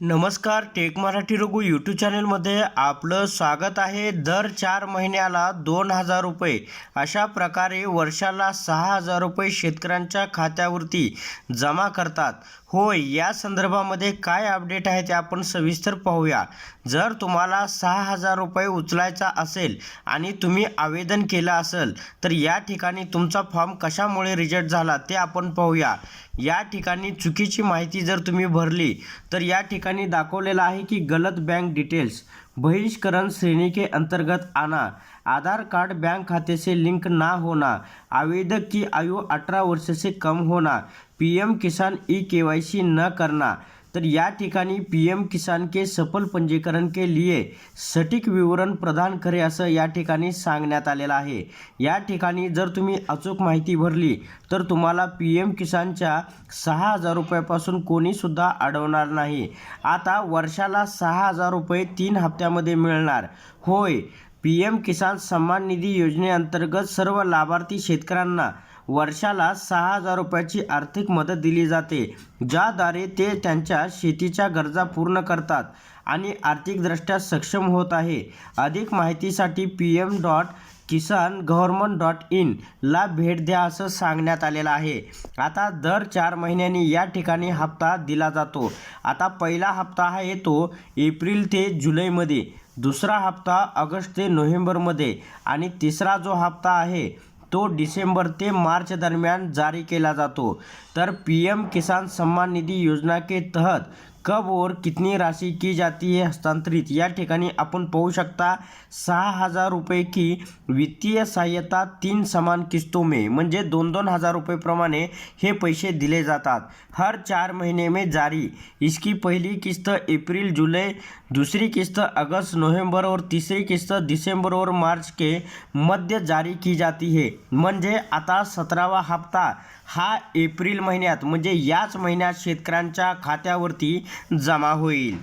नमस्कार take Marathi Raghu YouTube चॅनलमध्ये आपलं स्वागत आहे. दर चार महिन्याला दोन हजार रुपये. अशा प्रकारे वर्षाला सहा हजार रुपये शेतकऱ्यांच्या खात्यावरती जमा करतात. होय या संदर्भामध्ये काय अपडेट आहे ते आपण सविस्तर पाहूया. जर तुम्हाला सहा हजार रुपये उचलायचा असेल आणि तुम्ही आवेदन केलं असेल तर या ठिकाणी तुमचा फॉर्म कशामुळे रिजेक्ट झाला ते आपण पाहूया. या ठिकाणी चुकीची माहिती जर तुम्ही भरली तर या ठिकाणी दाखवलेलं आहे की गलत बँक डिटेल्स बहिष्करण श्रेणी के अंतर्गत आना आधार कार्ड बैंक खाते से लिंक ना होना आवेदक की आयु 18 वर्ष से कम होना पीएम किसान ई केवाईसी न करना तर या ठिकाणी पी एम किसान के सफल पंजीकरण के लिए सटीक विवरण प्रदान करे असं या ठिकाणी सांगण्यात आलेलं आहे. या ठिकाणी जर तुम्ही अचूक माहिती भरली तर तुम्हाला पी एम किसानच्या सहा हजार रुपयापासून कोणीसुद्धा अडवणार नाही. आता वर्षाला सहा हजार रुपये तीन हप्त्यामध्ये मिळणार. होय पी एम किसान सन्मान निधी योजनेअंतर्गत सर्व लाभार्थी शेतकऱ्यांना वर्षाला सहा हजार रुपयाची आर्थिक मदत दिली जाते ज्याद्वारे ते त्यांच्या शेतीच्या गरजा पूर्ण करतात आणि आर्थिकदृष्ट्या सक्षम होत आहे. अधिक माहितीसाठी P M dot Kisan government dot in ला भेट द्या असं सांगण्यात आलेलं आहे. आता दर चार महिन्यांनी या ठिकाणी हप्ता दिला जातो. आता पहिला हप्ता हा येतो एप्रिल ते जुलैमध्ये दुसरा हप्ता ऑगस्ट ते नोव्हेंबरमध्ये आणि तिसरा जो हप्ता आहे तो डिसेंबर ते मार्च दरम्यान जारी केला जातो. तर पी एम किसान सम्मान निधी योजना के तहत कब और कितनी राशि की जाती है हस्तांतरित? या ठिकाणी आपण पाहू शकता सहा हजार रुपये की वित्तीय सहाय्यता तीन समान किस्तों में म्हणजे दोन दोन हजार रुपयेप्रमाणे हे पैसे दिले जातात. हर चार महीने में जारी. इसकी पहली किस्त अप्रैल जुलाई दूसरी किस्त अगस्त नवंबर और तीसरी किस्त दिसंबर और मार्च के मध्य जारी की जाती है. म्हणजे आता सतरावा हप्ता हा एप्रिल महिन्यात म्हणजे याच महिन्यात शेतकऱ्यांच्या खात्यावरती जमा होईल.